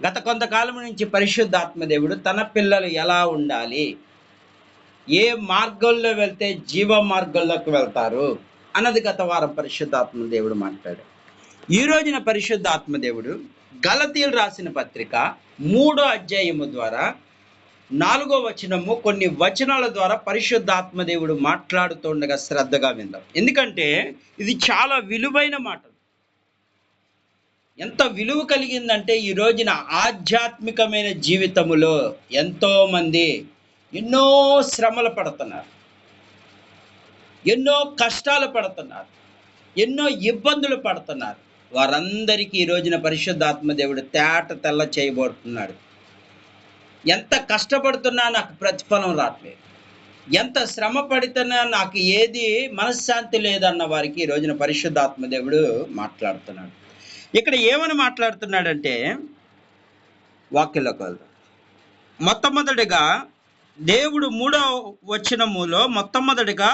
గత కొంతకాలం నుంచి పరిశుద్ధాత్మదేవుడు తన పిల్లలు ఎలా ఉండాలి? ఏ మార్గంలో వెళ్తే జీవ మార్గంలోకి వెళ్తారు? అన్నది గత వారం పరిశుద్ధాత్మ దేవుడు మాట్లాడు ఈ రోజున పరిశుద్ధాత్మ దేవుడు గలతీలు రాసిన పత్రిక మూడో అధ్యాయము ద్వారా నాలుగో వచనము కొన్ని వచనాల ద్వారా పరిశుద్ధాత్మ దేవుడు మాట్లాడుతుండగా శ్రద్ధగా విందాం. ఎందుకంటే ఇది చాలా విలువైన మాటలు. ఎంత విలువ కలిగిందంటే ఈ రోజున ఆధ్యాత్మికమైన జీవితములో ఎంతోమంది ఎన్నో శ్రమలు పడుతున్నారు. ఎన్నో కష్టాలు పడుతున్నారు. ఎన్నో ఇబ్బందులు పడుతున్నారు. వారందరికీ ఈ రోజున పరిశుద్ధాత్మ దేవుడు తేట తెల్ల చేయబోతున్నాడు. ఎంత కష్టపడుతున్నా నాకు ప్రతిఫలం రావట్లేదు. ఎంత శ్రమ పడుతున్నా నాకు ఏది మనశ్శాంతి లేదన్న వారికి ఈ రోజున పరిశుద్ధాత్మ దేవుడు మాట్లాడుతున్నాడు. ఇక్కడ ఏమని మాట్లాడుతున్నాడంటే వాక్యంలోకి వెళ్దాం. మొట్టమొదటిగా దేవుడు మూడో వచనములో మొట్టమొదటిగా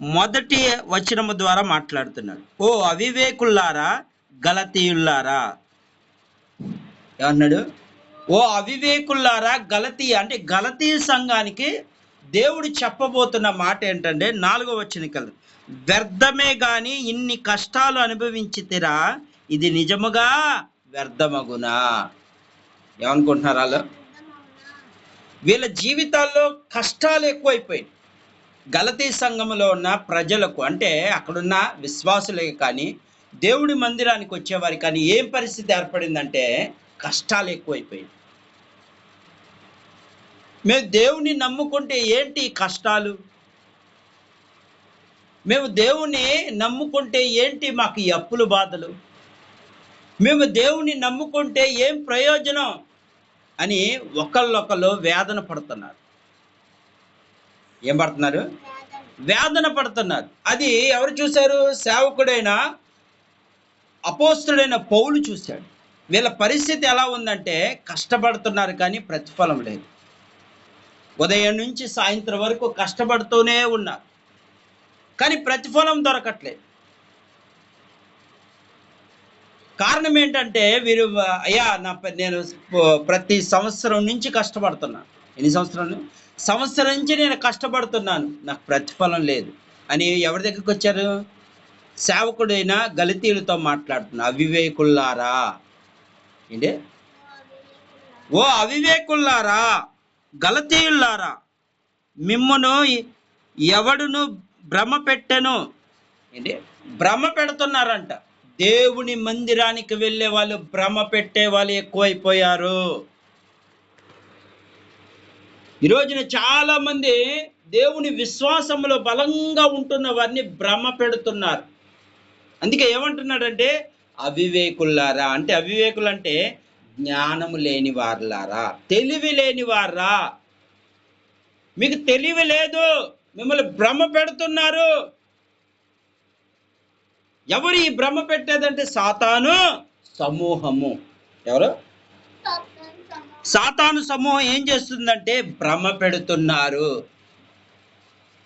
మొదటి వచనము ద్వారా మాట్లాడుతున్నాడు. ఓ అవివేకుల్లారా గలతీయుల్లారా? ఏమన్నాడు? ఓ అవివేకుల్లారా గలతీ అంటే గలతీ సంఘానికి దేవుడు చెప్పబోతున్న మాట ఏంటంటే నాలుగో వచ్చిన వ్యర్థమే కానీ ఇన్ని కష్టాలు అనుభవించితిరా ఇది నిజముగా వ్యర్థమగునా? ఏమనుకుంటున్నారు వాళ్ళు? వీళ్ళ జీవితాల్లో కష్టాలు ఎక్కువైపోయాయి గలతీ సంఘములో ఉన్న ప్రజలకు అంటే అక్కడున్న విశ్వాసులే కానీ దేవుడి మందిరానికి వచ్చేవారికి కానీ ఏం పరిస్థితి ఏర్పడిందంటే కష్టాలు ఎక్కువైపోయాయి మేము దేవుని నమ్ముకుంటే ఏంటి కష్టాలు? మేము దేవుని నమ్ముకుంటే ఏంటి మాకు ఈ బాధలు? మేము దేవుణ్ణి నమ్ముకుంటే ఏం ప్రయోజనం? అని ఒకళ్ళొకళ్ళు వేదన పడుతున్నారు. ఏం పడుతున్నారు? వేదన పడుతున్నారు. అది ఎవరు చూశారు? సేవకుడైన అపోస్తుడైన పౌలు చూశాడు. వీళ్ళ పరిస్థితి ఎలా ఉందంటే కష్టపడుతున్నారు కానీ ప్రతిఫలం లేదు. ఉదయం నుంచి సాయంత్రం వరకు కష్టపడుతూనే ఉన్నారు. కానీ ప్రతిఫలం దొరకట్లేదు. కారణం ఏంటంటే వీరు అయ్యా నా నేను ప్రతి సంవత్సరం నుంచి కష్టపడుతున్నాను ఎన్ని సంవత్సరాలు? సంవత్సరం నుంచి నేను కష్టపడుతున్నాను. నాకు ప్రతిఫలం లేదు. అని ఎవరి దగ్గరికి వచ్చారు? సేవకుడైన గలితీలతో మాట్లాడుతున్నా. అవివేకుల్లారా? ఏంటి? ఓ అవివేకుల్లారా? గలతీయుల్లారా? మిమ్మను ఎవడును భ్రమ పెట్టెను? ఏంటి? భ్రమ పెడుతున్నారంట. దేవుని మందిరానికి వెళ్ళే వాళ్ళు భ్రమ పెట్టే వాళ్ళు ఎక్కువైపోయారు. ఈ రోజున చాలా మంది దేవుని విశ్వాసంలో బలంగా ఉంటున్న వారిని భ్రమ పెడుతున్నారు. అందుకే ఏమంటున్నాడంటే అవివేకులారా అంటే అవివేకులు అంటే జ్ఞానము లేని వారులారా? తెలివి లేని వారా? మీకు తెలివి లేదు. మిమ్మల్ని భ్రమ పెడుతున్నారు. ఎవరు ఈ భ్రమ పెట్టేదంటే సాతాను? సమూహము. ఎవరు? సాతాను సమూహం ఏం చేస్తుందంటే భ్రమ పెడుతున్నారు.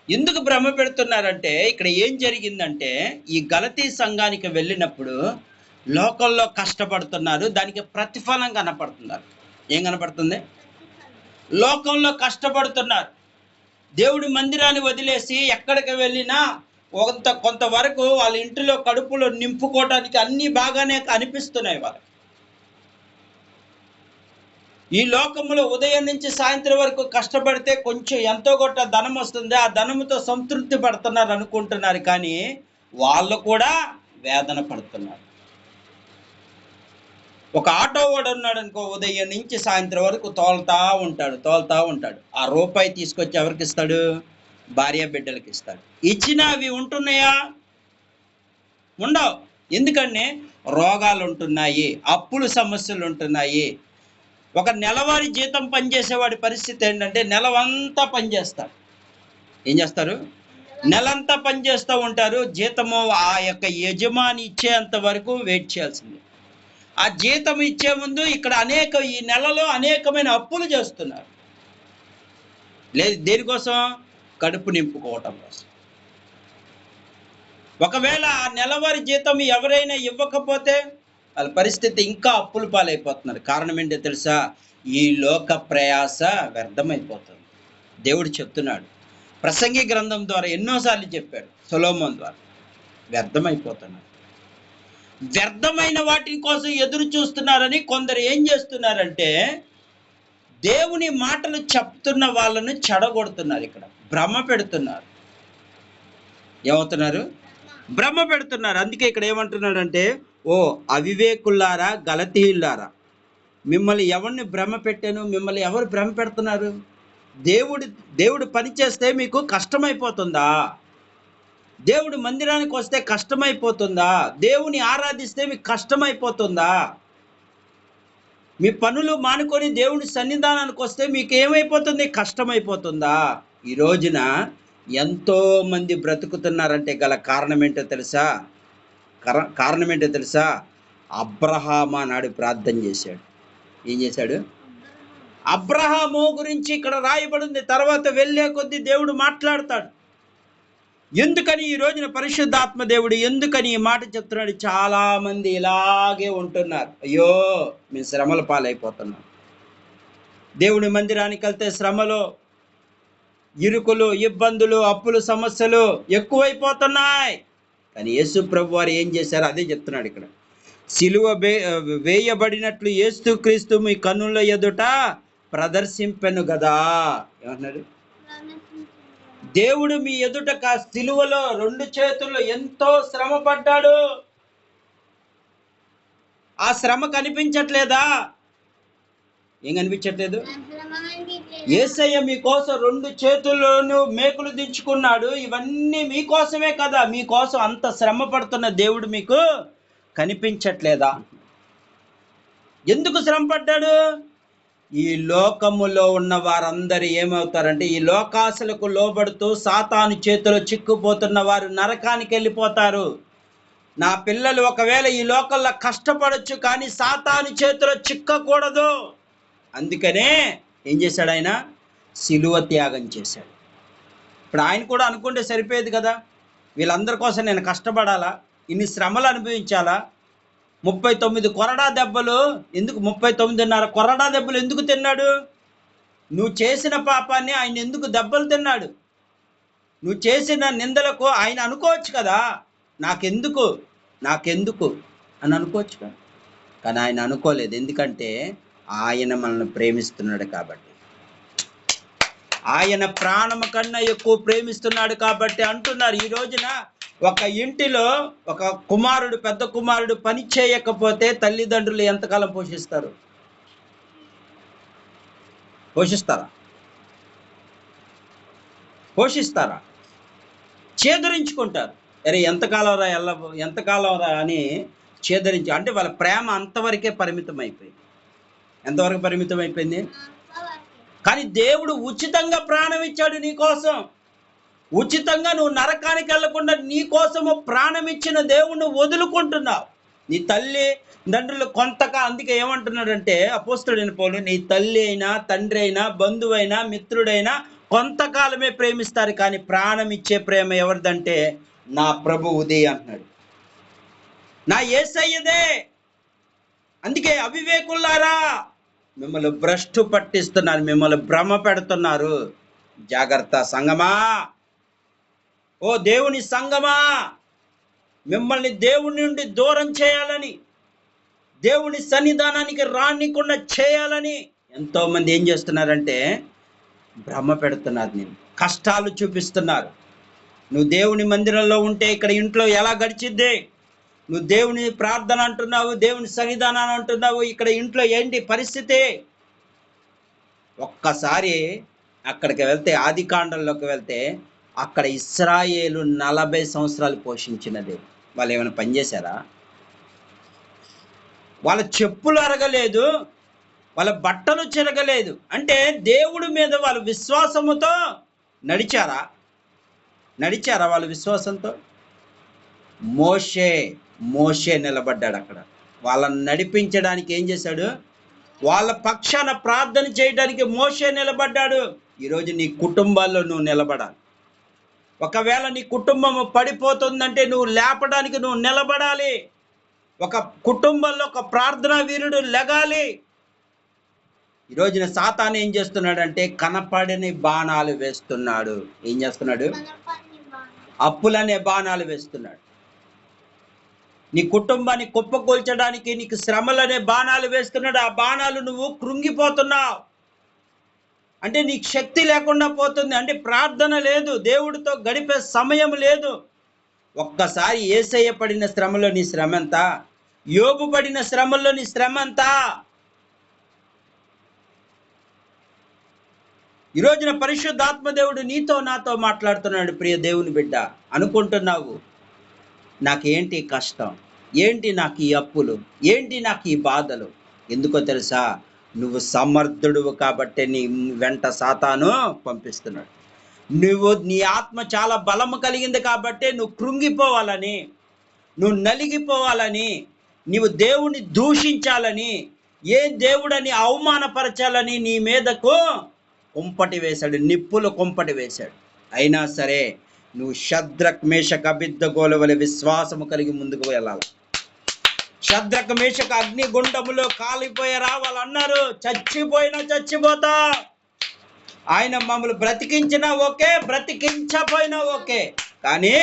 ఎందుకు భ్రమ పెడుతున్నారంటే ఇక్కడ ఏం జరిగిందంటే ఈ గలతీ సంఘానికి వెళ్ళినప్పుడు లోకల్లో కష్టపడుతున్నారు దానికి ప్రతిఫలం కనపడుతున్నారు. ఏం కనపడుతుంది? లోకంలో కష్టపడుతున్నారు. దేవుడి మందిరాన్ని వదిలేసి ఎక్కడికి వెళ్ళినా కొంత కొంతవరకు వాళ్ళ ఇంటిలో కడుపులో నింపుకోవడానికి అన్నీ బాగానే అనిపిస్తున్నాయి వాళ్ళకి. ఈ లోకంలో ఉదయం నుంచి సాయంత్రం వరకు కష్టపడితే కొంచెం ఎంతో గొట్ట ధనం వస్తుంది ఆ ధనముతో సంతృప్తి పడుతున్నారు అనుకుంటున్నారు కానీ వాళ్ళు కూడా వేదన పడుతున్నారు. ఒక ఆటో వాడు ఉన్నాడు అనుకో ఉదయం నుంచి సాయంత్రం వరకు తోలుతా ఉంటాడు తోలుతా ఉంటాడు. ఆ రూపాయి తీసుకొచ్చి ఎవరికి ఇస్తాడు? భార్య బిడ్డలకి ఇస్తాడు. ఇచ్చిన అవి ఉంటున్నాయా? ఉండవు. ఎందుకంటే రోగాలు ఉంటున్నాయి అప్పుల సమస్యలు ఉంటున్నాయి ఒక నెలవారీ జీతం పనిచేసేవాడి పరిస్థితి ఏంటంటే నెలవంతా పనిచేస్తాడు. ఏం చేస్తారు? నెలంతా పనిచేస్తూ ఉంటారు. జీతము ఆ యొక్క యజమాని ఇచ్చేంత వరకు వెయిట్ చేయాల్సిందే. ఆ జీతం ఇచ్చే ముందు ఇక్కడ అనేక ఈ నెలలో అనేకమైన అప్పులు చేస్తున్నారు. లేదు దేనికోసం? కడుపు నింపుకోవటం కోసం. ఒకవేళ ఆ నెలవారి జీతం ఎవరైనా ఇవ్వకపోతే వాళ్ళ పరిస్థితి ఇంకా అప్పుల పాలైపోతున్నారు. కారణం ఏంటో తెలుసా? ఈ లోక ప్రయాస వ్యర్థమైపోతుంది. దేవుడు చెప్తున్నాడు. ప్రసంగి గ్రంథం ద్వారా ఎన్నోసార్లు చెప్పాడు. సొలోమోన్ ద్వారా. వ్యర్థమైపోతున్నారు. వ్యర్థమైన వాటి కోసం ఎదురు చూస్తున్నారని కొందరు ఏం చేస్తున్నారంటే దేవుని మాటలు చెప్తున్న వాళ్ళను చెడగొడుతున్నారు ఇక్కడ. భ్రమ పెడుతున్నారు. ఏమవుతున్నారు? భ్రమ పెడుతున్నారు. అందుకే ఇక్కడ ఏమంటున్నాడంటే ఓ అవివేకుల్లారా గలతీయుల్లారా మిమ్మల్ని ఎవరిని భ్రమ పెట్టాను? మిమ్మల్ని ఎవరు భ్రమ పెడుతున్నారు? దేవుడు దేవుడు పని చేస్తే మీకు కష్టమైపోతుందా? దేవుడు మందిరానికి వస్తే కష్టమైపోతుందా? దేవుని ఆరాధిస్తే మీకు కష్టమైపోతుందా? మీ పనులు మానుకొని దేవుని సన్నిధానానికి వస్తే మీకు ఏమైపోతుంది? కష్టమైపోతుందా? ఈ రోజున ఎంతో మంది బ్రతుకుతున్నారంటే గల కారణం ఏంటో తెలుసా? కర- కారణం ఏంటో తెలుసా? అబ్రహామా నాడు ప్రార్థన చేశాడు. ఏం చేశాడు? అబ్రహాము గురించి ఇక్కడ రాయబడింది తర్వాత వెళ్ళే కొద్దీ దేవుడు మాట్లాడతాడు. ఎందుకని ఈ రోజున పరిశుద్ధాత్మ దేవుడు ఎందుకని ఈ మాట చెప్తున్నాడు? చాలామంది ఇలాగే ఉంటున్నారు. అయ్యో మేము శ్రమల పాలైపోతున్నాం. దేవుని మందిరానికి వెళ్తే శ్రమలో ఇరుకులు ఇబ్బందులు అప్పులు సమస్యలు ఎక్కువైపోతున్నాయి. కానీ యేసు ప్రభు వారు ఏం చేశారు అదే చెప్తున్నాడు ఇక్కడ. సిలువ వేయబడినట్లు ఏస్తు క్రీస్తు మీ కన్నుల ఎదుట ప్రదర్శింపెను కదా ఏమన్నాడు దేవుడు మీ ఎదుట కా సిలువలో రెండు చేతుల్లో ఎంతో శ్రమ పడ్డాడు ఆ శ్రమ కనిపించట్లేదా? ఏం కనిపించట్లేదు? ఏసయ్య మీకోసం రెండు చేతుల్లోనూ మేకులు దించుకున్నాడు. ఇవన్నీ మీకోసమే కదా. మీకోసం అంత శ్రమ పడుతున్న దేవుడు మీకు కనిపించట్లేదా? ఎందుకు శ్రమ పడ్డాడు? ఈ లోకములో ఉన్న వారందరూ ఏమవుతారంటే ఈ లోకాసులకు లోబడుతూ సాతాను చేతిలో చిక్కుపోతున్న వారు నరకానికి వెళ్ళిపోతారు. నా పిల్లలు ఒకవేళ ఈ లోకల్లో కష్టపడొచ్చు కానీ సాతాను చేతిలో చిక్కకూడదు. అందుకనే ఏం చేశాడు ఆయన? శిలువ త్యాగం చేశాడు. ఇప్పుడు ఆయన కూడా అనుకుంటే సరిపోయేది కదా? వీళ్ళందరి కోసం నేను కష్టపడాలా? ఇన్ని శ్రమలు అనుభవించాలా? ముప్పై తొమ్మిది కొరడా దెబ్బలు ఎందుకు? ముప్పై తొమ్మిదిన్నర కొరడా దెబ్బలు ఎందుకు తిన్నాడు? నువ్వు చేసిన పాపాన్ని ఆయన ఎందుకు దెబ్బలు తిన్నాడు? నువ్వు చేసిన నిందలకు ఆయన అనుకోవచ్చు కదా? నాకెందుకు? నాకెందుకు? అని అనుకోవచ్చు కదా? కానీ ఆయన అనుకోలేదు. ఎందుకంటే ఆయన మనల్ని ప్రేమిస్తున్నాడు కాబట్టి. ఆయన ప్రాణము కన్నా ఎక్కువ ప్రేమిస్తున్నాడు కాబట్టి అంటున్నారు. ఈ రోజున ఒక ఇంటిలో ఒక కుమారుడు పెద్ద కుమారుడు పని చేయకపోతే తల్లిదండ్రులు ఎంతకాలం పోషిస్తారు? పోషిస్తారా? పోషిస్తారా? చేదరించుకుంటారు. అరే ఎంతకాలం రా ఎల్ల ఎంతకాలం రా అని చేదరించి అంటే వాళ్ళ ప్రేమ అంతవరకే పరిమితం అయిపోయింది ఎంతవరకు పరిమితం అయిపోయింది? కానీ దేవుడు ఉచితంగా ప్రాణం ఇచ్చాడు నీ కోసం. ఉచితంగా నువ్వు నరకానికి వెళ్ళకుండా నీ కోసము ప్రాణం ఇచ్చిన దేవుణ్ణి వదులుకుంటున్నావు. నీ తల్లి తండ్రులు కొంతక అందుకే ఏమంటున్నాడంటే అపోస్తుడైన పోలు నీ తల్లి అయినా తండ్రి అయినా బంధువైనా మిత్రుడైనా కొంతకాలమే ప్రేమిస్తారు కానీ ప్రాణం ఇచ్చే ప్రేమ ఎవరిదంటే నా ప్రభువుది అంటున్నాడు. నా ఏసయ్యదే. అందుకే అవివేకుల్లారా మిమ్మల్ని భ్రష్టు పట్టిస్తున్నారు మిమ్మల్ని భ్రమ పెడుతున్నారు. జాగ్రత్త సంగమా. ఓ దేవుని సంగమా. మిమ్మల్ని దేవుని నుండి దూరం చేయాలని దేవుని సన్నిధానానికి రానికుండా చేయాలని ఎంతోమంది ఏం చేస్తున్నారంటే భ్రమ పెడుతున్నారు నేను కష్టాలు చూపిస్తున్నారు. నువ్వు దేవుని మందిరంలో ఉంటే ఇక్కడ ఇంట్లో ఎలా గడిచిద్దే? నువ్వు దేవుని ప్రార్థన అంటున్నావు దేవుని సన్నిధానాన్ని అంటున్నావు ఇక్కడ ఇంట్లో ఏంటి పరిస్థితి? ఒక్కసారి అక్కడికి వెళ్తే ఆది కాండంలోకి వెళ్తే అక్కడ ఇస్రాయేలు నలభై సంవత్సరాలు పోషించినది వాళ్ళు ఏమైనా పనిచేశారా వాళ్ళ చెప్పులు అరగలేదు వాళ్ళ బట్టలు చెరగలేదు. అంటే దేవుడి మీద వాళ్ళ విశ్వాసముతో నడిచారా? నడిచారా వాళ్ళ విశ్వాసంతో? మోషే మోషే నిలబడ్డాడు అక్కడ. వాళ్ళని నడిపించడానికి ఏం చేశాడు? వాళ్ళ పక్షాన ప్రార్థన చేయడానికి మోషే నిలబడ్డాడు. ఈరోజు నీ కుటుంబాల్లో నువ్వు నిలబడాలి. ఒకవేళ నీ కుటుంబం పడిపోతుందంటే నువ్వు లేపడానికి నువ్వు నిలబడాలి. ఒక కుటుంబంలో ఒక ప్రార్థనా వీరుడు లెగాలి. ఈ రోజున సాతాను ఏం చేస్తున్నాడంటే కనపడని బాణాలు వేస్తున్నాడు. ఏం చేస్తున్నాడు? అప్పులనే బాణాలు వేస్తున్నాడు. నీ కుటుంబాన్ని కుప్పకూల్చడానికి నీకు శ్రమలనే బాణాలు వేస్తున్నాడు. ఆ బాణాలు నువ్వు కృంగిపోతున్నావు. అంటే నీకు శక్తి లేకుండా పోతుంది. అంటే ప్రార్థన లేదు. దేవుడితో గడిపే సమయం లేదు. ఒక్కసారి ఏసయ్య పడిన శ్రమలో నీ శ్రమ ఎంత? యోగు పడిన శ్రమల్లో నీ శ్రమ ఎంత? ఈ రోజున పరిశుద్ధాత్మ దేవుడు నీతో నాతో మాట్లాడుతున్నాడు. ప్రియ దేవుని బిడ్డ అనుకుంటున్నావు? నాకేంటి కష్టం? ఏంటి నాకు ఈ అప్పులు? ఏంటి నాకు ఈ బాధలు? ఎందుకో తెలుసా? నువ్వు సమర్థుడువు కాబట్టి నీ వెంట సాతాను పంపిస్తున్నాడు. నువ్వు నీ ఆత్మ చాలా బలము కలిగింది కాబట్టి నువ్వు కృంగిపోవాలని నువ్వు నలిగిపోవాలని నువ్వు దేవుణ్ణి దూషించాలని ఏ దేవుడని అవమానపరచాలని నీ మీదకు కుంపటి వేశాడు. నిప్పులు కుంపటి వేశాడు. అయినా సరే నువ్వు శద్రక్ మేషక అభిద్దగోల వలె విశ్వాసము కలిగి ముందుకు వెళ్ళాలి. శద్రక మేషక అగ్నిగుండములో కాలిపోయి రావాలన్నారు. వాళ్ళు అన్నారు చచ్చిపోయినా చచ్చిపోతా. ఆయన మమ్మల్ని బ్రతికించినా ఓకే బ్రతికించపోయినా ఓకే. కానీ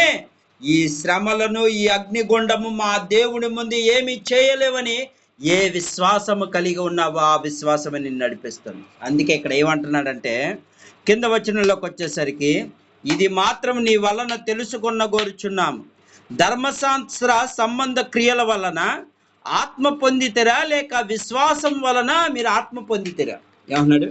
ఈ శ్రమలను ఈ అగ్నిగుండము మా దేవుని ముందు ఏమి చేయలేవని ఏ విశ్వాసము కలిగి ఉన్నావో ఆ విశ్వాసమే నిన్ను నడిపిస్తుంది. అందుకే ఇక్కడ ఏమంటున్నాడంటే కింద వచనంలోకి వచ్చేసరికి ఇది మాత్రం నీ వలన తెలుసుకున్న కోరుచున్నాము ధర్మశాస్త్ర సంబంధ క్రియల వలన ఆత్మ పొందితేరా లేక విశ్వాసం వలన మీరు ఆత్మ పొందితేరా? ఏమన్నాడు?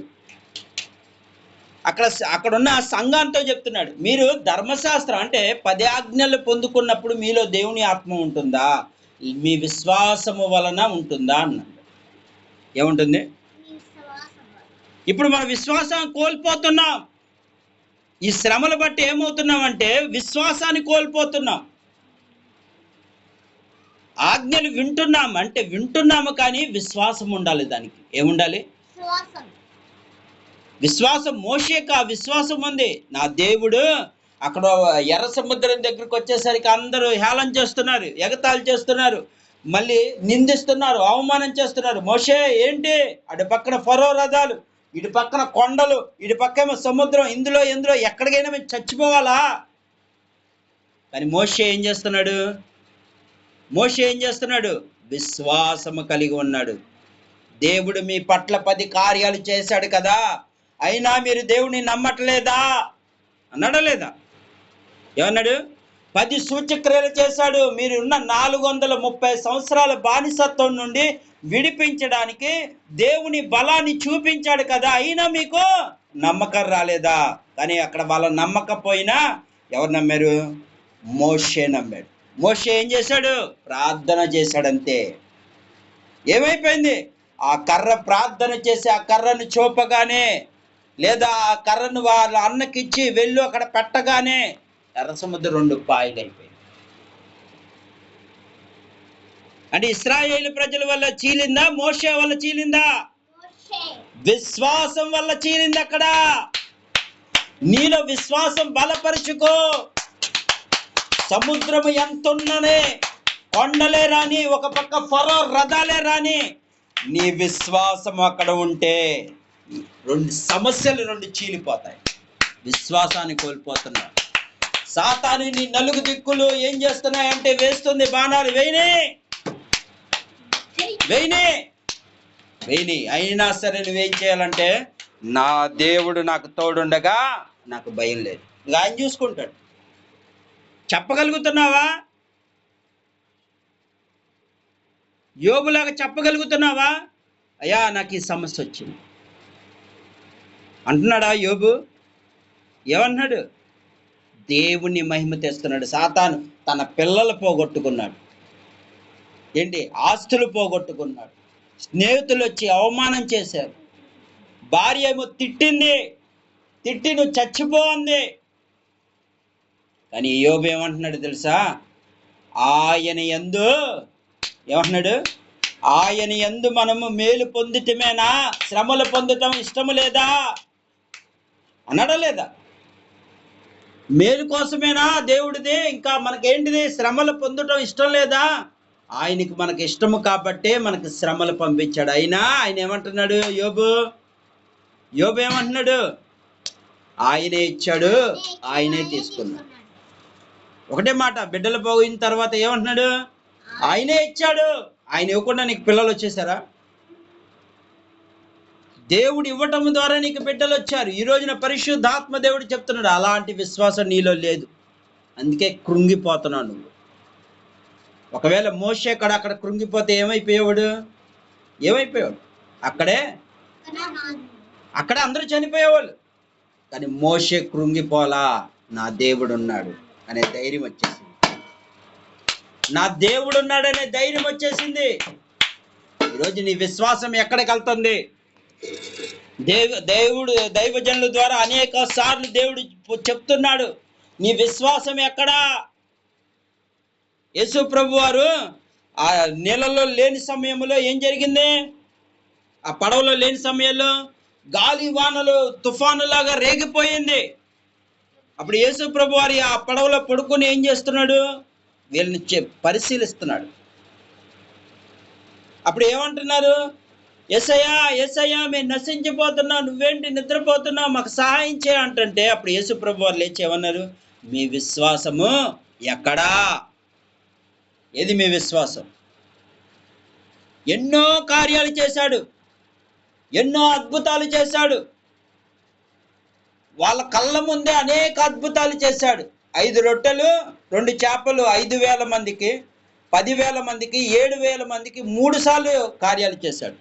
అక్కడ అక్కడ ఉన్న ఆ సంఘంతో చెప్తున్నాడు. మీరు ధర్మశాస్త్రం అంటే పది ఆజ్ఞలు పొందుకున్నప్పుడు మీలో దేవుని ఆత్మ ఉంటుందా? మీ విశ్వాసము వలన ఉంటుందా అన్నాడు. ఏముంటుంది? ఇప్పుడు మన విశ్వాసం కోల్పోతున్నాం. ఈ శ్రమలు బట్టి ఏమవుతున్నాం అంటే విశ్వాసాన్ని కోల్పోతున్నాం. ఆజ్ఞలు వింటున్నాం అంటే వింటున్నాము కానీ విశ్వాసం ఉండాలి దానికి. ఏముండాలి? విశ్వాసం. మోషేక విశ్వాసం ఉంది. నా దేవుడు అక్కడ ఎర్ర సముద్రం దగ్గరికి వచ్చేసరికి అందరూ హేళన చేస్తున్నారు ఎగతాళి చేస్తున్నారు మళ్ళీ నిందిస్తున్నారు అవమానం చేస్తున్నారు. మోషే ఏంటి? అటు పక్కన ఫరో రథాలు. ఇటు పక్కన కొండలు ఇటు పక్కేమో సముద్రం ఇందులో ఇందులో ఎక్కడికైనా మేము చచ్చిపోవాలా? కానీ మోషే ఏం చేస్తున్నాడు? మోషే ఏం చేస్తున్నాడు? విశ్వాసము కలిగి ఉన్నాడు. దేవుడు మీ పట్ల పది కార్యాలు చేశాడు కదా. అయినా మీరు దేవుడిని నమ్మట్లేదా? అన్నాడా లేదా ఏమన్నాడు? పది సూచక్రియలు చేశాడు. మీరున్న నాలుగు వందల ముప్పై సంవత్సరాల బానిసత్వం నుండి విడిపించడానికి దేవుని బలాన్ని చూపించాడు కదా. అయినా మీకు నమ్మకం రాలేదా? కానీ అక్కడ వాళ్ళ నమ్మకపోయినా ఎవరు నమ్మారు? మోషే నమ్మాడు. మోషే ఏం చేశాడు? ప్రార్థన చేశాడంతే. ఏమైపోయింది? ఆ కర్ర ప్రార్థన చేసి ఆ కర్రను చూపగానే లేదా ఆ కర్రను వాళ్ళ అన్నకిచ్చి వెళ్ళు అక్కడ పెట్టగానే ఎర్ర సముద్రం రెండు పాయలు అయిపోయింది అంటే ఇస్రాయేల్ ప్రజల వల్ల చీలిందా? మోషే వల్ల చీలిందా? విశ్వాసం వల్ల చీలింది అక్కడ. నీలో విశ్వాసం బలపరుచుకో. సముద్రము ఎంతున్ననే కొండలే రాని ఒక పక్క ఫరో రథాలే రాని నీ విశ్వాసం అక్కడ ఉంటే రెండు సమస్యలు రెండు చీలిపోతాయి. విశ్వాసాన్ని కోల్పోతున్నావు. సాతాని నీ నలుగు దిక్కులు ఏం చేస్తున్నాయంటే వేస్తుంది బాణాలు. వేయనే. వేయనే. వేయని. అయినా సరే నువ్వేం చేయాలంటే నా దేవుడు నాకు తోడుండగా నాకు భయం లేదు. ఇంకా ఆయన చూసుకుంటాడు. చెప్పగలుగుతున్నావా? యోగులాగా చెప్పగలుగుతున్నావా? అయ్యా నాకు ఈ సమస్య వచ్చింది. అంటున్నాడా యోబు? ఏమన్నాడు? దేవుని మహిమ తెస్తున్నాడు. సాతాను తన పిల్లలు పోగొట్టుకున్నాడు. ఏంటి? ఆస్తులు పోగొట్టుకున్నాడు. స్నేహితులు వచ్చి అవమానం చేశారు. భార్య ఏమో తిట్టింది. తిట్టి నువ్వు చచ్చిపోంది కానీ యోబు ఏమంటున్నాడు తెలుసా? ఆయన ఎందు ఏమంటున్నాడు? ఆయన ఎందు మనము మేలు పొందితమేనా శ్రమలు పొందటం ఇష్టము లేదా? అన్నాడా లేదా? మేలు కోసమేనా? దేవుడిది ఇంకా మనకేంటిది? శ్రమలు పొందటం ఇష్టం లేదా? ఆయనకి మనకి ఇష్టము కాబట్టే మనకి శ్రమలు పంపించాడు. అయినా ఆయన ఏమంటున్నాడు? యోబు యోబు ఏమంటున్నాడు? ఆయనే ఇచ్చాడు ఆయనే తీసుకున్నాడు. ఒకటే మాట బిడ్డలు పోయిన తర్వాత ఏమంటున్నాడు? ఆయనే ఇచ్చాడు. ఆయన ఇవ్వకుండా నీకు పిల్లలు వచ్చేసారా? దేవుడు ఇవ్వటం ద్వారా నీకు బిడ్డలు వచ్చారు. ఈ రోజున పరిశుద్ధాత్మ దేవుడు చెప్తున్నాడు అలాంటి విశ్వాసం నీలో లేదు. అందుకే కృంగిపోతున్నావు నువ్వు. ఒకవేళ మోసే అక్కడ అక్కడ కృంగిపోతే ఏమైపోయేవాడు? ఏమైపోయాడు అక్కడే? అక్కడ అందరూ చనిపోయేవాళ్ళు. కానీ మోసే కృంగిపోలా నా దేవుడు ఉన్నాడు అనే ధైర్యం వచ్చేసింది. నా దేవుడు ఉన్నాడనే ధైర్యం వచ్చేసింది. ఈరోజు నీ విశ్వాసం ఎక్కడికి వెళ్తుంది? దేవ దేవుడు దైవజనుల ద్వారా అనేక సార్లు దేవుడు చెప్తున్నాడు. నీ విశ్వాసం ఎక్కడా? యేసు ప్రభు వారు ఆ నీళ్ళలో లేని సమయంలో ఏం జరిగింది? ఆ పడవలో లేని సమయంలో గాలి వానలు తుఫానులాగా రేగిపోయింది. అప్పుడు యేసు ప్రభు వారి ఆ పడవలో పడుకొని ఏం చేస్తున్నాడు? వీళ్ళని పరిశీలిస్తున్నాడు. అప్పుడు ఏమంటున్నారు? ఎసయా ఎసయా మేము నశించిపోతున్నాం నువ్వేంటి నిద్రపోతున్నావు మాకు సహాయం చేయ అంటుంటే అప్పుడు యేసుప్రభు వారు లేచి ఏమన్నారు? మీ విశ్వాసము ఎక్కడా? ఏది మీ విశ్వాసం? ఎన్నో కార్యాలు చేశాడు ఎన్నో అద్భుతాలు చేశాడు. వాళ్ళ కళ్ళ ముందే అనేక అద్భుతాలు చేశాడు. ఐదు రొట్టెలు రెండు చేపలు ఐదు వేల మందికి పదివేల మందికి ఏడు వేల మందికి మూడు సార్లు కార్యాలు చేశాడు.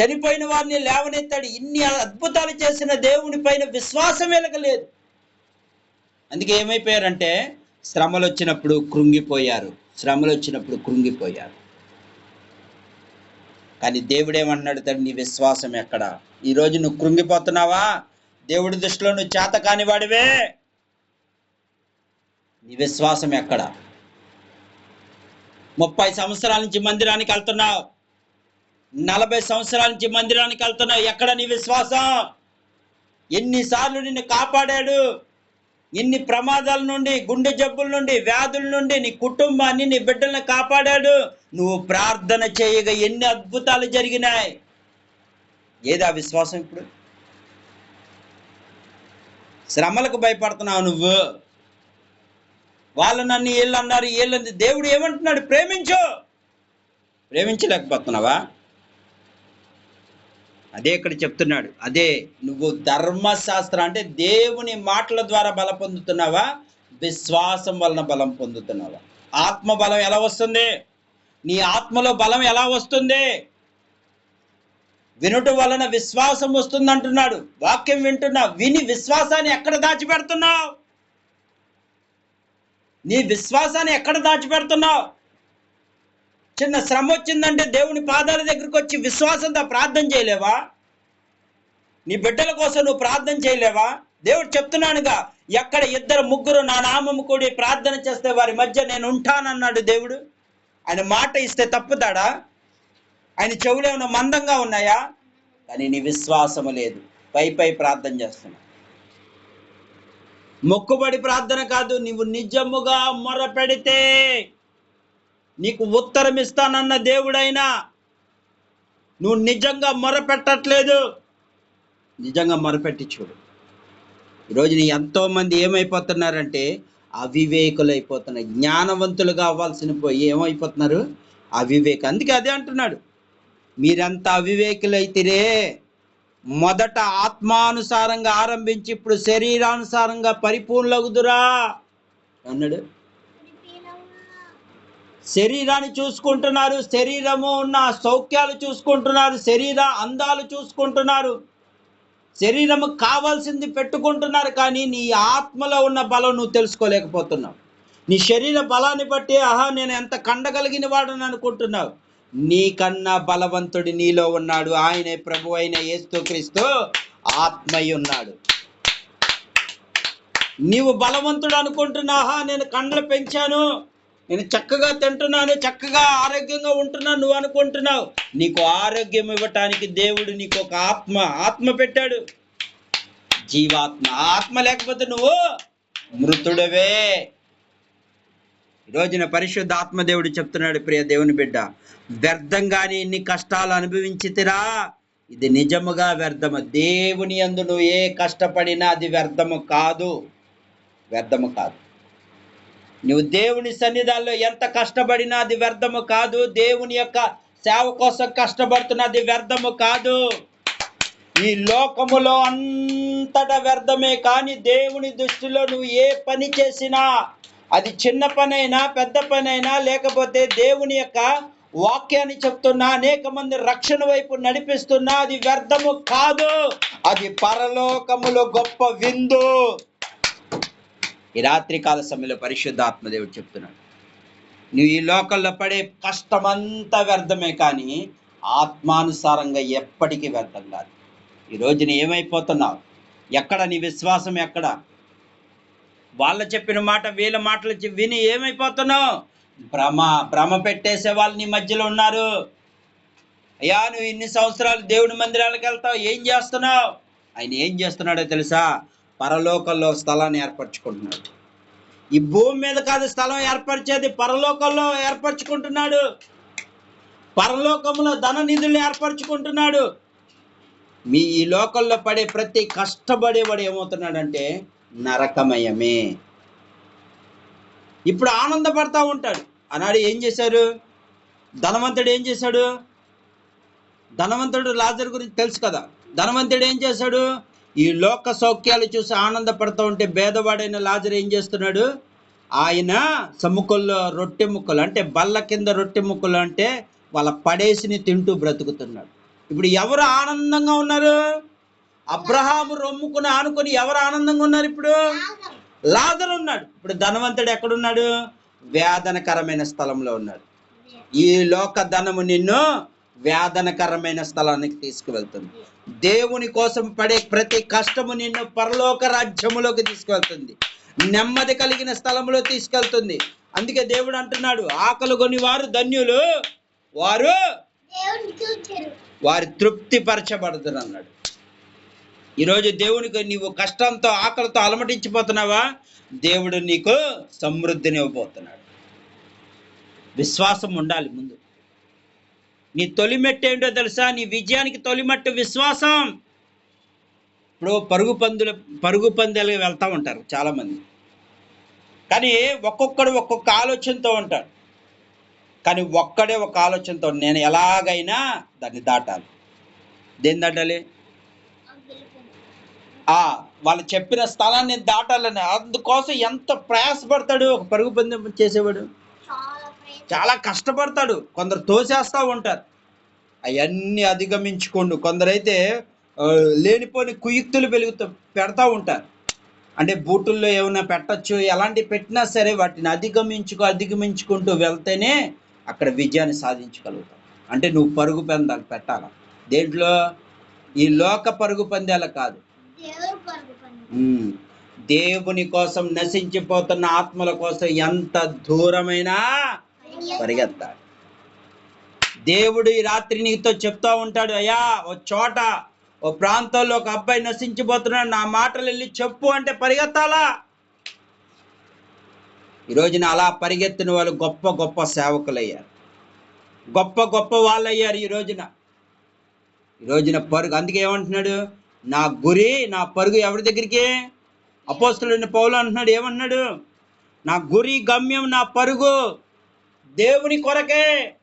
చనిపోయిన వారిని లేవనెత్తాడు. ఇన్ని అద్భుతాలు చేసిన దేవుని పైన విశ్వాసం వెలగలేదు అందుకే ఏమైపోయారంటే శ్రమలు వచ్చినప్పుడు కృంగిపోయారు. శ్రమలు వచ్చినప్పుడు కృంగిపోయారు. కానీ దేవుడు తడు నీ విశ్వాసం ఎక్కడ? ఈరోజు నువ్వు కృంగిపోతున్నావా? దేవుడి దృష్టిలో నువ్వు చేత కాని వాడివే. నీ విశ్వాసం ఎక్కడ? ముప్పై సంవత్సరాల నుంచి మందిరానికి వెళ్తున్నావు. నలభై సంవత్సరాల నుంచి మందిరానికి వెళ్తున్నావు ఎక్కడ నీ విశ్వాసం? ఎన్నిసార్లు నిన్ను కాపాడాడు? ఇన్ని ప్రమాదాల నుండి గుండె జబ్బుల నుండి వ్యాధుల నుండి నీ కుటుంబాన్ని నీ బిడ్డల్ని కాపాడాడు? నువ్వు ప్రార్థన చేయగా ఎన్ని అద్భుతాలు జరిగినాయి. ఏది ఆ విశ్వాసం ఇప్పుడు? శ్రమలకు భయపడుతున్నావు నువ్వు. వాళ్ళు నన్ను వీళ్ళు అన్నారు వీళ్ళంది దేవుడు ఏమంటున్నాడు? ప్రేమించు. ప్రేమించలేకపోతున్నావా? అదే ఇక్కడ చెప్తున్నాడు. అదే నువ్వు ధర్మశాస్త్రం అంటే దేవుని మాటల ద్వారా బలం పొందుతున్నావా? విశ్వాసం వలన బలం పొందుతున్నావా? ఆత్మ బలం ఎలా వస్తుంది? నీ ఆత్మలో బలం ఎలా వస్తుంది? వినుట వలన విశ్వాసం వస్తుంది అంటున్నాడు వాక్యం వింటున్నావు విని విశ్వాసాన్ని ఎక్కడ దాచిపెడుతున్నావు? నీ విశ్వాసాన్ని ఎక్కడ దాచిపెడుతున్నావు? చిన్న శ్రమ వచ్చిందంటే దేవుని పాదాల దగ్గరికి వచ్చి విశ్వాసంతో ప్రార్థన చేయలేవా? నీ బిడ్డల కోసం నువ్వు ప్రార్థన చేయలేవా? దేవుడు చెప్తున్నానుగా ఎక్కడ ఇద్దరు ముగ్గురు నా నామము కూడి ప్రార్థన చేస్తే వారి మధ్య నేను ఉంటానన్నాడు దేవుడు. ఆయన మాట ఇస్తే తప్పుతాడా? ఆయన చెవులు ఏమైనా మందంగా ఉన్నాయా? కానీ నీ విశ్వాసము లేదు. పై పై ప్రార్థన చేస్తున్నా. మొక్కుబడి ప్రార్థన కాదు నీవు నిజముగా మొర పెడితే నీకు ఉత్తరం ఇస్తానన్న దేవుడైనా నువ్వు నిజంగా మొరపెట్టట్లేదు. నిజంగా మొరపెట్టి చూడు. ఈరోజు నీ ఎంతోమంది ఏమైపోతున్నారంటే అవివేకులు అయిపోతున్నారు జ్ఞానవంతులుగా అవ్వాల్సిన పోయి ఏమైపోతున్నారు? అవివేక. అందుకే అదే అంటున్నాడు. మీరంతా అవివేకులైతిరే. మొదట ఆత్మానుసారంగా ఆరంభించి ఇప్పుడు శరీరానుసారంగా పరిపూర్ణలగుదురా. అన్నాడు. శరీరాన్ని చూసుకుంటున్నారు శరీరము ఉన్న సౌఖ్యాలు చూసుకుంటున్నారు శరీర అందాలు చూసుకుంటున్నారు. శరీరము కావాల్సింది పెట్టుకుంటున్నారు కానీ నీ ఆత్మలో ఉన్న బలం నువ్వు తెలుసుకోలేకపోతున్నావు. నీ శరీర బలాన్ని బట్టి ఆహా నేను ఎంత కండగలిగిన వాడని అనుకుంటున్నావు. నీకన్నా బలవంతుడు నీలో ఉన్నాడు. ఆయనే ప్రభు అయిన యేసుక్రీస్తు ఆత్మయ్య ఉన్నాడు. నీవు బలవంతుడు అనుకుంటున్నాహా నేను కండ్లు పెంచాను. నేను చక్కగా తింటున్నాను చక్కగా ఆరోగ్యంగా ఉంటున్నాను నువ్వు అనుకుంటున్నావు. నీకు ఆరోగ్యం ఇవ్వటానికి దేవుడు నీకు ఒక ఆత్మ ఆత్మ పెట్టాడు. జీవాత్మ ఆత్మ లేకపోతే నువ్వు మృతుడవే. రోజున పరిశుద్ధ ఆత్మదేవుడు చెప్తున్నాడు ప్రియ దేవుని బిడ్డ వ్యర్థంగానే ఇన్ని కష్టాలు అనుభవించితిరా. ఇది నిజముగా వ్యర్థము. దేవుని యందు నువ్వు ఏ కష్టపడినా అది వ్యర్థము కాదు. వ్యర్థము కాదు. నువ్వు దేవుని సన్నిధాల్లో ఎంత కష్టపడినా అది వ్యర్థము కాదు. దేవుని యొక్క సేవ కోసం కష్టపడుతున్నది వ్యర్థము కాదు. ఈ లోకములో అంతటా వ్యర్థమే కానీ దేవుని దృష్టిలో నువ్వు ఏ పని చేసినా అది చిన్న పనైనా పెద్ద పనైనా లేకపోతే దేవుని యొక్క వాక్యాన్ని చెప్తున్నా అనేక మంది రక్షణ వైపు నడిపిస్తున్నా అది వ్యర్థము కాదు. అది పరలోకములో గొప్ప విందు. ఈ రాత్రి కాల సమయంలో పరిశుద్ధాత్మదేవుడు చెప్తున్నాడు. నువ్వు ఈ లోకల్లో పడే కష్టమంతా వ్యర్థమే కానీ ఆత్మానుసారంగా ఎప్పటికీ వ్యర్థం కాదు. ఈ రోజున ఏమైపోతున్నావు? ఎక్కడ నీ విశ్వాసం ఎక్కడ? వాళ్ళ చెప్పిన మాట వీళ్ళ మాటలు విని ఏమైపోతున్నావు? భ్రమ భ్రమ పెట్టేసే వాళ్ళు నీ మధ్యలో ఉన్నారు. అయ్యా నువ్వు ఇన్ని సంవత్సరాలు దేవుని మందిరాలకు వెళ్తావు ఏం చేస్తున్నావు? ఆయన ఏం చేస్తున్నాడో తెలుసా? పరలోకంలో స్థలాన్ని ఏర్పరచుకుంటున్నాడు. ఈ భూమి మీద కాదు స్థలం ఏర్పరిచేది పరలోకంలో ఏర్పరచుకుంటున్నాడు. పరలోకంలో ధన నిధులు ఏర్పరచుకుంటున్నాడు. మీ ఈ లోకంలో పడే ప్రతి కష్టపడేవాడు ఏమవుతున్నాడంటే నరకమయమే. ఇప్పుడు ఆనందపడతా ఉంటాడు. అన్నాడు ఏం చేశారు? ధనవంతుడు ఏం చేశాడు? ధనవంతుడు లాజర్ గురించి తెలుసు కదా. ధనవంతుడు ఏం చేశాడు? ఈ లోక సౌఖ్యాలు చూసి ఆనందపడుతూ ఉంటే భేదవాడైన లాజర్ ఏం చేస్తున్నాడు? ఆయన సముఖంలో రొట్టె ముక్కలు అంటే బల్ల కింద రొట్టె ముక్కలు అంటే వాళ్ళ పడేసిని తింటూ బ్రతుకుతున్నాడు. ఇప్పుడు ఎవరు ఆనందంగా ఉన్నారు? అబ్రహాము రొమ్ముకుని ఆనుకొని ఎవరు ఆనందంగా ఉన్నారు ఇప్పుడు? లాజర్ ఉన్నాడు. ఇప్పుడు ధనవంతుడు ఎక్కడున్నాడు? వేదనకరమైన స్థలంలో ఉన్నాడు. ఈ లోక ధనము నిన్ను వేదనకరమైన స్థలానికి తీసుకువెళ్తుంది. దేవుని కోసం పడే ప్రతి కష్టము నిన్ను పరలోక రాజ్యములోకి తీసుకువెళ్తుంది. నెమ్మది కలిగిన స్థలంలో తీసుకెళ్తుంది. అందుకే దేవుడు అంటున్నాడు ఆకలి కొని వారు ధన్యులు వారు వారి తృప్తి పరచబడుతున్నారు అన్నాడు. ఈరోజు దేవునికి నీవు కష్టంతో ఆకలితో అలమటించిపోతున్నావా? దేవుడు నీకు సమృద్ధిని ఇవ్వబోతున్నాడు విశ్వాసం ఉండాలి ముందు. నీ తొలిమెట్టు ఏంటో తెలుసా? నీ విజయానికి తొలిమట్టు విశ్వాసం. ఇప్పుడు పరుగు పందుల పరుగు పందాలు వెళ్తూ ఉంటారు చాలామంది. కానీ ఒక్కొక్కడు ఒక్కొక్క ఆలోచనతో ఉంటాడు. కానీ ఒక్కడే ఒక ఆలోచనతో నేను ఎలాగైనా దాన్ని దాటాలి. దేన్ని దాటాలి? ఆ వాళ్ళు చెప్పిన స్థలాన్ని నేను దాటాలని. అందుకోసం ఎంత ప్రయాసపడతాడు ఒక పరుగు పందెం చేసేవాడు? చాలా కష్టపడతాడు. కొందరు తోసేస్తూ ఉంటారు. అవన్నీ అధిగమించుకోండు. కొందరైతే లేనిపోని కుయుక్తులు వెలుగుతూ పెడతా ఉంటారు. అంటే బూటుల్లో ఏమైనా పెట్టచ్చు ఎలాంటి పెట్టినా సరే వాటిని అధిగమించుకో అధిగమించుకుంటూ వెళ్తేనే అక్కడ విజయాన్ని సాధించగలుగుతావు అంటే నువ్వు పరుగు పందాలు పెట్టాల? దేంట్లో? ఈ లోక పరుగు పందాలు కాదు. దేవుని కోసం నశించిపోతున్న ఆత్మల కోసం ఎంత దూరమైనా పరిగెత్తాలి దేవుడు ఈ రాత్రి నీతో చెప్తా ఉంటాడు అయ్యా ఓ చోట ఓ ప్రాంతంలో ఒక అబ్బాయి నశించిపోతున్నాడు నా మాటలు వెళ్ళి చెప్పు అంటే పరిగెత్తాలా? ఈ రోజున అలా పరిగెత్తిన వాళ్ళు గొప్ప గొప్ప సేవకులయ్యారు. గొప్ప గొప్ప వాళ్ళయ్యారు ఈ రోజున. ఈ రోజున పరుగు అందుకే ఏమంటున్నాడు? నా గురి నా పరుగు ఎవరి దగ్గరికి? అపోస్తులైన పౌలు అంటున్నాడు ఏమంటున్నాడు? నా గురి గమ్యం నా పరుగు. దేవుని కొరకే.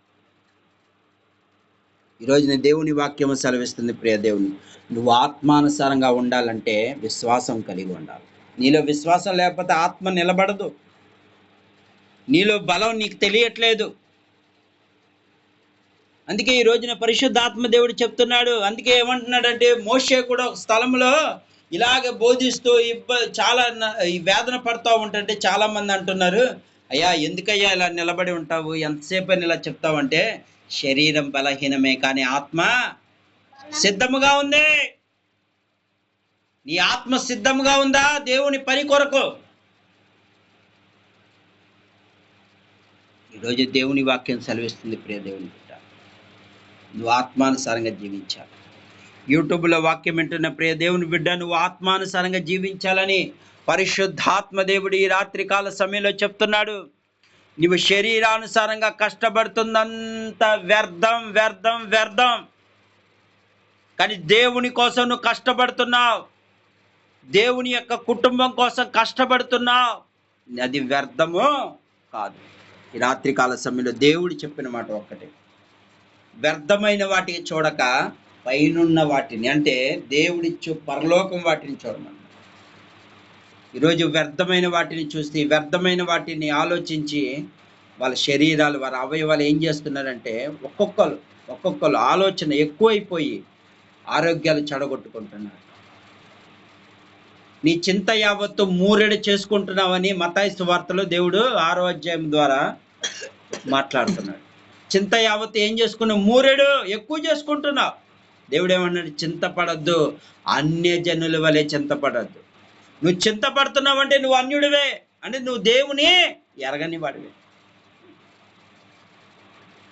ఈరోజు నేను దేవుని వాక్యం సెలవిస్తుంది ప్రియ దేవుని. నువ్వు ఆత్మానుసారంగా ఉండాలంటే విశ్వాసం కలిగి ఉండాలి. నీలో విశ్వాసం లేకపోతే ఆత్మ నిలబడదు. నీలో బలం నీకు తెలియట్లేదు. అందుకే ఈ రోజున పరిశుద్ధాత్మ దేవుడు చెప్తున్నాడు. అందుకే ఏమంటున్నాడంటే మోషే కూడా ఒక స్థలంలో ఇలాగ బోధిస్తూ ఇబ్బ చాలా ఈ వేదన పడుతూ ఉంటుంటే చాలా మంది అంటున్నారు అయ్యా ఎందుకయ్యా ఇలా నిలబడి ఉంటావు? ఎంతసేపు అని ఇలా చెప్తావంటే శరీరం బలహీనమే కానీ ఆత్మ సిద్ధముగా ఉంది. నీ ఆత్మ సిద్ధముగా ఉందా? దేవుని పని కొరకు. ఈరోజు దేవుని వాక్యం సెలవిస్తుంది ప్రియ దేవుని బిడ్డ. నువ్వు ఆత్మానుసారంగా జీవించాలి. యూట్యూబ్లో వాక్యం వింటున్న ప్రియ దేవుని బిడ్డ నువ్వు ఆత్మానుసారంగా జీవించాలని పరిశుద్ధాత్మ దేవుడు ఈ రాత్రికాల సమయంలో చెప్తున్నాడు నువ్వు శరీరానుసారంగా కష్టపడుతుందంత వ్యర్థం వ్యర్థం వ్యర్థం. కానీ దేవుని కోసం నువ్వు కష్టపడుతున్నావు. దేవుని యొక్క కుటుంబం కోసం కష్టపడుతున్నావు. అది వ్యర్థము కాదు. ఈ రాత్రికాల సమయంలో దేవుడు చెప్పిన మాట ఒక్కటే. వ్యర్థమైన వాటికి చూడక పైనున్న వాటిని అంటే దేవుడిచ్చు పరలోకం వాటిని చూడమని. ఈరోజు వ్యర్థమైన వాటిని చూస్తే వ్యర్థమైన వాటిని ఆలోచించి వాళ్ళ శరీరాలు వారి అవయవాలు ఏం చేస్తున్నారంటే ఒక్కొక్కరు ఒక్కొక్కరు ఆలోచన ఎక్కువైపోయి ఆరోగ్యాలు చెడగొట్టుకుంటున్నారు. నీ చింత యావత్తు మూరెడు చేసుకుంటున్నావని మతాయి వార్తలో దేవుడు ఆరో అధ్యాయం ద్వారా మాట్లాడుతున్నాడు. చింత యావత్తు ఏం చేసుకున్నావు మూరెడు ఎక్కువ చేసుకుంటున్నావు. దేవుడు ఏమన్నాడు? చింతపడద్దు అన్య జనుల వలె చింతపడద్దు నువ్వు చింతపడుతున్నావంటే నువ్వు అన్యుడివే అంటే నువ్వు దేవుని ఎరగని వాడివే.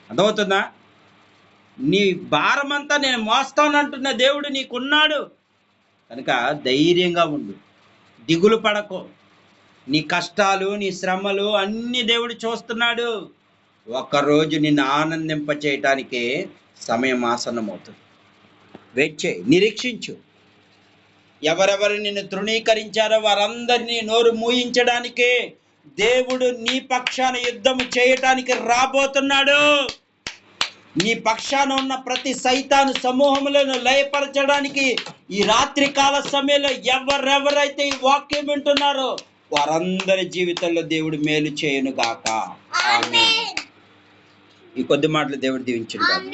అర్థమవుతుందా? నీ భారమంతా నేను మోస్తానంటున్న దేవుడు నీకున్నాడు. కనుక ధైర్యంగా ఉండు. దిగులు పడకు. నీ కష్టాలు నీ శ్రమలు అన్ని దేవుడు చూస్తున్నాడు. ఒకరోజు నిన్ను ఆనందింప చేయటానికి సమయం ఆసన్నమవుతుంది. వెయిట్ చేయి. నిరీక్షించు. ఎవరెవరు నిన్ను తృణీకరించారో వారందరినీ నోరు మూయించడానికి దేవుడు నీ పక్షాన యుద్ధం చేయటానికి రాబోతున్నాడు. నీ పక్షాన ఉన్న ప్రతి సైతాను సమూహములను లయపరచడానికి ఈ రాత్రి కాల సమయంలో ఎవరెవరైతే ఈ వాక్యం వింటున్నారో వారందరి జీవితంలో దేవుడు మేలు చేయను గాక. ఈ కొద్ది మాటలు దేవుడు దీవించును గాక